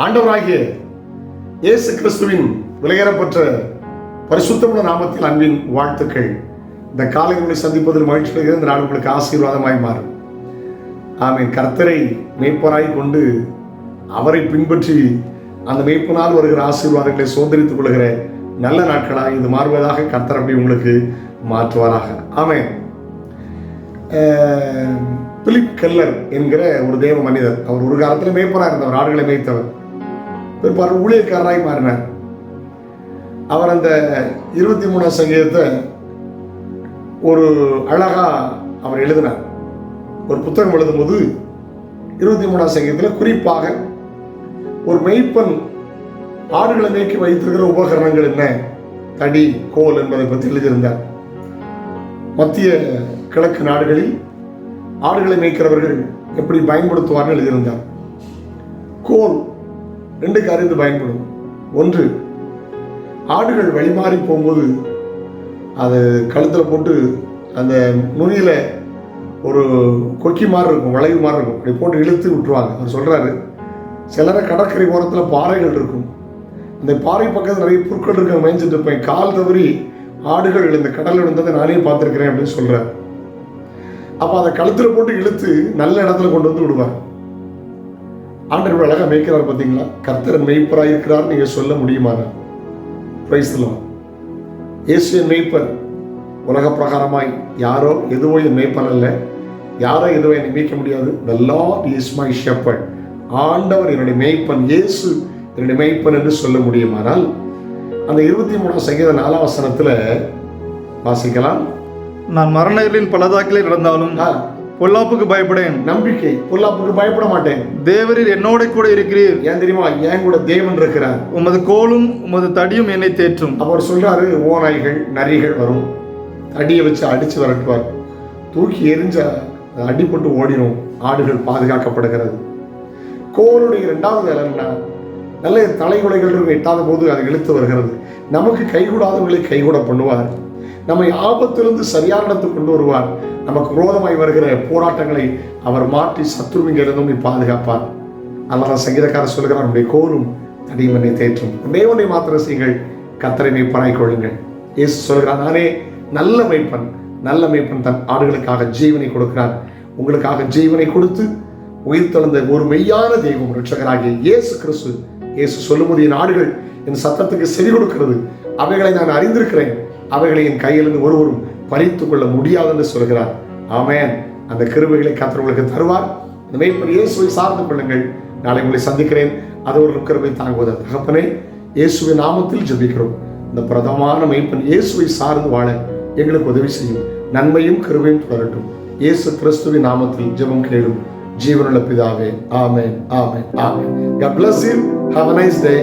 ஆண்டவராகிய இயேசு கிறிஸ்துவின் விலையேறப்பட்ட பரிசுத்தமுள்ள நாமத்தில் அன்பின் வாழ்த்துக்கள். இந்த காலை உங்களை சந்திப்பதில் மகிழ்ச்சி அடைகிறது. இந்த நாள் உங்களுக்கு ஆசீர்வாதமாய் மாறும். ஆமீன். கர்த்தரை மேய்ப்பராய் கொண்டு அவரை பின்பற்றி அந்த மேய்ப்பனால் வருகிற ஆசீர்வாதங்களை சுதந்திரித்துக் கொள்கிற நல்ல நாட்களாக இது மாறுவதாக கர்த்தர் அப்படி உங்களுக்கு மாற்றுவாராக. ஆமென். பிலிப் கெல்லர் என்கிற ஒரு தேவ மனிதர். அவர் ஒரு காலத்தில் மேய்ப்பராக இருந்தவர் ஆடுகளை மேய்த்தவர். பிற்பாடு ஊழியர்காரராகி மாறினார். அவர் அந்த இருபத்தி மூணாம் சங்கீதத்தை ஒரு அழகா அவர் எழுதினார். ஒரு புத்தகம் எழுதும்போது இருபத்தி மூணாம் சங்கீதத்தில் குறிப்பாக ஒரு மெய்ப்பன் ஆடுகளை மேய்க்கி வைத்திருக்கிற உபகரணங்கள் என்ன? தடி கோல் என்பதை பற்றி எழுதியிருந்தார். மத்திய கிழக்கு நாடுகளில் ஆடுகளை மேய்க்கிறவர்கள் எப்படி பயன்படுத்துவார்கள் எழுதியிருந்தார். கோல் ரெண்டு காரியத்து பயன்படும். ஒன்று ஆடுகள் வழிமாறி போகும்போது அது கழுத்தில் போட்டு அந்த நுனியில் ஒரு கொக்கி மாதிரி இருக்கும் வளைவு மாதிரி இருக்கும். அப்படி போட்டு இழுத்து விட்டுருவாங்க. அவர் சொல்கிறாரு சிலரை கடற்கரை ஓரத்தில் பாறைகள் இருக்கும். அந்த பாறை பக்கத்தில் நிறைய புற்கள் இருக்க மேய்ஞ்சிட்டு இருப்பேன். கால் தவறி ஆடுகள் இந்த கடல் விழுந்ததை நானே பார்த்துருக்கிறேன் அப்படின்னு சொல்கிறார் அப்போ அதை கழுத்தில் போட்டு இழுத்து நல்ல இடத்துல கொண்டு வந்து விடுவார். ஆண்டவர் அழகாக மேய்க்கிறார் பார்த்தீங்களா? கர்த்தர் மெய்ப்பராக இருக்கிறார் நீங்கள் சொல்ல முடியுமாங்க? பிரைஸ்லாம் இயேசு என் மெய்ப்பர். உலக பிரகாரமாய் யாரோ எதுவோ என் மெய்ப்பன் அல்ல. யாரோ எதுவோ என்னை மீட்க முடியாது. The lord is my shepherd. ஆண்டவர் என்னுடைய மெய்ப்பன். இயேசு என்னுடைய மெய்ப்பன் என்று சொல்ல முடியுமானால் அந்த இருபத்தி மூணாம் சங்கீத நாலாம் வசனத்துல வாசிக்கலாம். நான் மரணங்களின் பலதாக்கிலே நடந்தாலும் பொல்லாப்புக்கு பயப்படேன். நம்பிக்கை பொல்லாப்புக்கு பயப்பட மாட்டேன். தேவரீர் என்னோட கூட இருக்கிறீர். ஏன் தெரியுமா? என் கூட தேவன் இருக்கிறார். உமது கோலும் உமது தடியும் என்னை தேற்றும். அவர் சொல்றாரு ஓநாய்கள் நரிகள் வரும். அடியை வச்சு அடிச்சு விரட்டுவார். தூக்கி எரிஞ்சா அடிபட்டு ஓடிடும் ஆடுகள் பாதுகாக்கப்படுகிறது. கோவலுடைய இரண்டாவது வேலை என்ன? நல்ல தலைகுலைகள் எட்டாத போது அதை இழுத்து வருகிறது. நமக்கு கைகூடாதவர்களை கைகூட பண்ணுவார். நம்மை ஆபத்திலிருந்து சரியான இடத்துக்கு கொண்டு வருவார். நமக்கு விரோதமாய் வருகிற போராட்டங்களை அவர் மாற்றி சத்ருவிங்கிலிருந்தும் நீ பாதுகாப்பார். அதனால் சங்கீதக்கார சொல்கிறார் நம்முடைய கோரும் தடியும் தேற்றும். தேவனை மாத்திர செய்யுங்கள். கத்தரை மெய்ப்பனாய் கொள்ளுங்கள். இயேசு சொல்கிறார் நானே நல்ல மெய்ப்பன். நல்ல மெய்ப்பன் தன் ஆடுகளுக்காக ஜீவனை கொடுக்கிறார். உங்களுக்காக ஜீவனை கொடுத்து உயிர் தெழுந்த ஒரு மெய்யான தெய்வம் ரட்சகராகிய இயேசு கிறிஸ்து. இயேசு சொல்லும்போது என் ஆடுகள் என் சத்தத்துக்கு செவி கொடுக்கிறது. அவைகளை நான் அறிந்திருக்கிறேன். அவைகளை என் கையிலிருந்து ஒருவரும் பறித்து கொள்ள முடியாது என்று சொல்கிறார். ஆமேன். அந்த கிருபைகளை கத்தர் உங்களுக்கு தருவார். இந்த மெய்ப்பன் இயேசுவை சார்ந்து கொள்ளுங்கள். நாளை உங்களை சந்திக்கிறேன். அது ஒரு கிருபை தாங்குவது தகப்பனே இயேசுவின் நாமத்தில் ஜெபிக்கிறோம். இந்த பிரதமான மெய்ப்பன் இயேசுவை சார்ந்து வாழ எங்களுக்கு உதவி செய்யும். நன்மையும் கிருபையும் தொடரட்டும். இயேசு கிறிஸ்துவின் நாமத்தில் ஜெபம் கேளும். ஜீவனுள்ள பிதாவே ஆமேன் ஆமேன் ஆமேன். God bless you. Have a nice day.